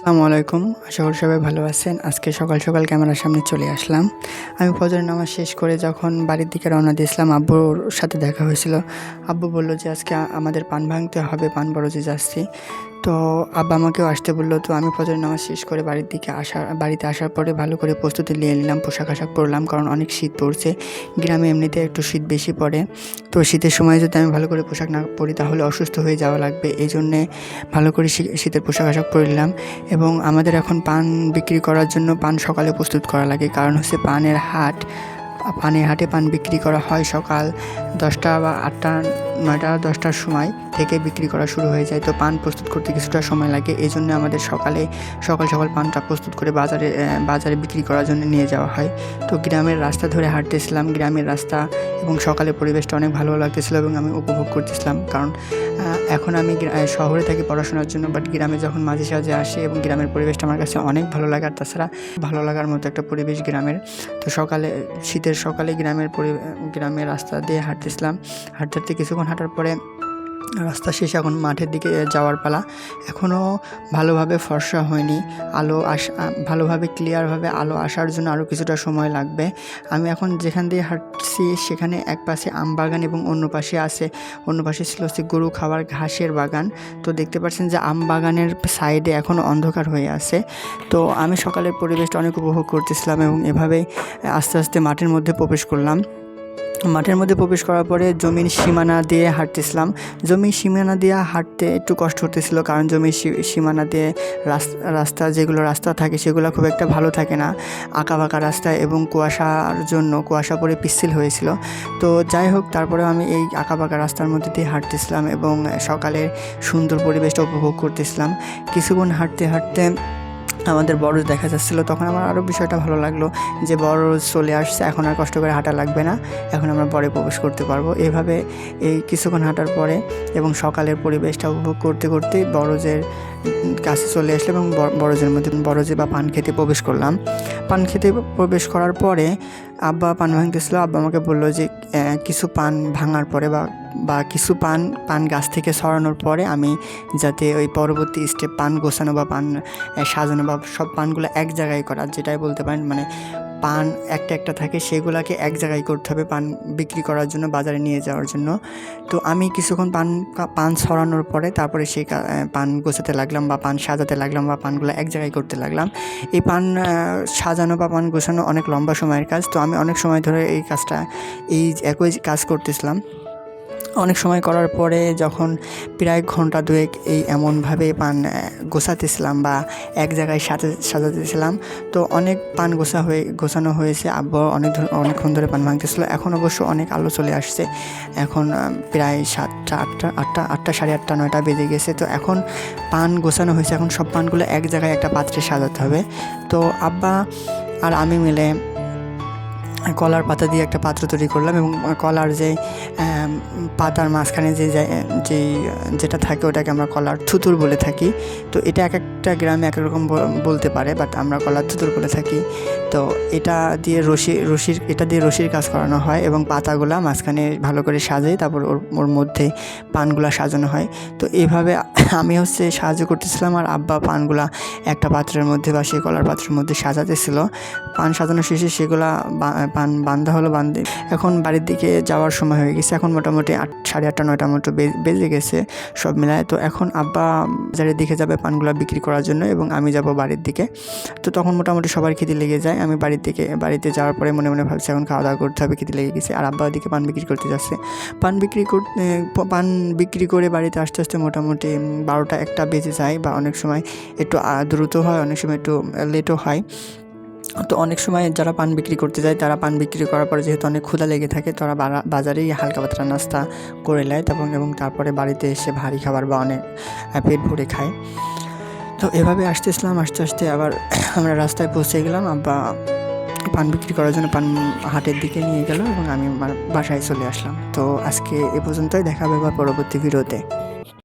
আসসালামু আলাইকুম। আশা করি সবাই ভালো আছেন। আজকে সকাল সকাল ক্যামেরার সামনে চলে আসলাম। আমি ফজরের নামাজ শেষ করে যখন বাড়ির দিকে রওনা দিয়েছিলাম, আব্বুর সাথে দেখা হয়েছিল। আব্বু বলল যে, আজকে আমাদের পান ভাঙতে হবে, পান বড় যে যাচ্ছি। তো আব্বা আমাকেও আসতে বলল, তো আমি ফজরের নামাজ শেষ করে বাড়ির দিকে আসা, বাড়িতে আসার পরে ভালো করে প্রস্তুতি নিয়ে নিলাম, পোশাক আশাক পরলাম, কারণ অনেক শীত পড়ছে। গ্রামে এমনিতে একটু শীত বেশি পড়ে। তো শীতের সময় যদি আমি ভালো করে পোশাক না পরি, তাহলে অসুস্থ হয়ে যাওয়া লাগবে। এই জন্যে ভালো করে শীতের পোশাক আশাক পরলাম এবং আমাদের এখন পান বিক্রি করার জন্য পান সকালে প্রস্তুত করা লাগে, কারণ হচ্ছে পানের হাট। পানের হাটে পান বিক্রি করা হয় সকাল দশটা বা আটটা, নয়টা, দশটার সময় থেকে বিক্রি করা শুরু হয়ে যায়। তো পান প্রস্তুত করতে কিছুটা সময় লাগে। এই জন্য আমাদের সকালে সকাল সকাল পানটা প্রস্তুত করে বাজারে বাজারে বিক্রি করার জন্য নিয়ে যাওয়া হয়। তো গ্রামের রাস্তা ধরে হাঁটতেছিলাম। গ্রামের রাস্তা এবং সকালে পরিবেশটা অনেক ভালো লাগতেছিল এবং আমি উপভোগ করতেছিলাম। কারণ এখন আমি শহরে থাকি পড়াশোনার জন্য বাট গ্রামে যখন মাঝে সাঝে আসি এবং গ্রামের পরিবেশটা আমার কাছে অনেক ভালো লাগে, আর তাছাড়া ভালো লাগার মতো একটা পরিবেশ গ্রামের। তো সকালে, শীতের সকালে গ্রামের পরি গ্রামের রাস্তা দিয়ে হাঁটতেছিলাম। হাঁটতে হাঁটতে কিছুক্ষণ হাঁটার পরে রাস্তা শেষে, এখন মাঠের দিকে যাওয়ার পালা। এখনও ভালোভাবে ফর্সা হয়নি। আলো আস ভালোভাবে ক্লিয়ারভাবে আলো আসার জন্য আরও কিছুটা সময় লাগবে। আমি এখন যেখান দিয়ে হাঁটছি, সেখানে এক পাশে আম বাগান এবং অন্য পাশে আছে, অন্য পাশে ছিল হচ্ছে গরু খাওয়ার ঘাসের বাগান। তো দেখতে পাচ্ছেন যে আম বাগানের সাইডে এখনও অন্ধকার হয়ে আছে। তো আমি সকালের পরিবেশটা অনেক উপভোগ করতেছিলাম এবং এভাবেই আস্তে আস্তে মাঠের মধ্যে প্রবেশ করলাম। মাঠের মধ্যে প্রবেশ করার পরে জমির সীমানা দিয়ে হাঁটতেছিলাম। জমির সীমানা দিয়ে হাঁটতে একটু কষ্ট হতেছিল কারণ জমির সীমানা দিয়ে রাস- রাস্তা, যেগুলো রাস্তা থাকে সেগুলো খুব একটা ভালো থাকে না। আঁকা বাঁকা রাস্তা এবং কুয়াশার জন্য কুয়াশা পরে পিচ্ছিল হয়েছিল। তো যাই হোক, তারপরেও আমি এই আঁকা বাঁকা রাস্তার মধ্যে দিয়ে হাঁটতেছিলাম এবং সকালের সুন্দর পরিবেশটা উপভোগ করতেছিলাম। কিছুক্ষণ হাঁটতে হাঁটতে আমাদের বড় দেখা যাচ্ছিল, তখন আমার আরও বিষয়টা ভালো লাগল যে বড় চলে আসছে, এখন আর কষ্ট করে হাঁটা লাগবে না, এখন আমরা পরে প্রবেশ করতে পারব। এভাবে এই কিছুক্ষণ হাঁটার পরে এবং সকালের পরিবেশটা উপভোগ করতে করতে বড়জের কাছে চলে আসলো এবং বড়জের মধ্যে বড়জে বা পান খেতে প্রবেশ করলাম। পান খেতে প্রবেশ করার পরে আব্বা পান ভাঙতেছিল, আব্বা আমাকে বলল যে কিছু পান ভাঙার পরে বা বা কিছু পান পান গাছ থেকে সরানোর পরে আমি যাতে ওই পরবর্তী স্টেপ পান গোছানো বা পান সাজানো বা সব পানগুলো এক জায়গায় করা, যেটাই বলতে পারেন মানে পান একটা একটা থাকে, সেগুলোকে এক জায়গায় করতে হবে পান বিক্রি করার জন্য, বাজারে নিয়ে যাওয়ার জন্য। তো আমি কিছুক্ষণ পান পান ছড়ানোর পরে তারপরে সেই পান গোছাতে লাগলাম বা পান সাজাতে লাগলাম বা পানগুলো এক জায়গায় করতে লাগলাম। এই পান সাজানো বা পান গোছানো অনেক লম্বা সময়ের কাজ, তো আমি অনেক সময় ধরে এই কাজটা, এই একই কাজ করতেছিলাম। অনেক সময় করার পরে যখন প্রায় ঘণ্টা দুয়েক এই এমনভাবে পান গোছাতেছিলাম বা এক জায়গায় সাজা, সাজাতেছিলাম, তো অনেক পান গোছা হয়ে, গোছানো হয়েছে। আব্বু অনেক অনেকক্ষণ ধরে পান ভাঙতেছিল। এখন অবশ্য অনেক আলো চলে আসছে। এখন প্রায় সাতটা, আটটা আটটা আটটা সাড়ে আটটা, নয়টা বেজে গেছে। তো এখন পান গোছানো হয়েছে। এখন সব পানগুলো এক জায়গায় একটা পাত্রে সাজাতে হবে। তো আব্বা আর আমি মিলে কলার পাতা দিয়ে একটা পাত্র তৈরি করলাম এবং কলার যে পাতার মাঝখানে যে যেই যেটা থাকে ওটাকে আমরা কলার থুতুর বলে থাকি। তো এটা এক একটা গ্রামে এক রকম বলতে পারে বাট আমরা কলার থুতুর বলে থাকি। তো এটা দিয়ে রশি, রশির, এটা দিয়ে রশির কাজ করানো হয় এবং পাতাগুলা মাঝখানে ভালো করে সাজাই তারপর ওর ওর মধ্যে পানগুলা সাজানো হয়। তো এইভাবে আমি হচ্ছে সাহায্য করতেছিলাম আর আব্বা পানগুলা একটা পাত্রের মধ্যে বা সেই কলার পাত্রের মধ্যে সাজাতেছিল। পান সাজানো শেষে সেগুলা বান্ধা হলো বান্ধে এখন বাড়ির দিকে যাওয়ার সময় হয়ে গেছে। এখন মোটামুটি আট, সাড়ে আটটা, নয়টা মতো বেজে গেছে সব মিলায়। তো এখন আব্বা বাজারের দিকে যাবে পানগুলা বিক্রি করার জন্য এবং আমি যাব বাড়ির দিকে। তো তখন মোটামুটি সবার খিদে লেগে যায়। আমি বাড়ির দিকে, বাড়িতে যাওয়ার পরে মনে মনে ভাবছি এখন খাওয়া দাওয়া করতে হবে, খিদে লেগে গেছে। আর আব্বা ওদিকে পান বিক্রি করতে যাচ্ছে। পান বিক্রি করতে পান বিক্রি করে বাড়িতে আসতে আসতে মোটামুটি বারোটা একটা বেজে যায় বা অনেক সময় একটু দ্রুত হয়, অনেক সময় একটু, লেটও হয়। তো অনেক সময় যারা পান বিক্রি করতে যায়, তারা পান বিক্রি করার পরে যেহেতু অনেক ক্ষুধা লেগে থাকে, তারা বাজারেই হালকা পাতলা নাস্তা করে নেয় এবং এবং তারপরে বাড়িতে এসে ভারী খাবার বা অনেক পেট ভরে খায়। তো এভাবে আসতেছিলাম আস্তে আস্তে আবার আমরা রাস্তায় পৌঁছে গেলাম, আব্বা পান বিক্রি করার জন্য পান হাটের দিকে নিয়ে গেল এবং আমি আমার বাসায় চলে আসলাম। তো আজকে এ পর্যন্তই, দেখা হবে আবার পরবর্তী ভিডিওতে।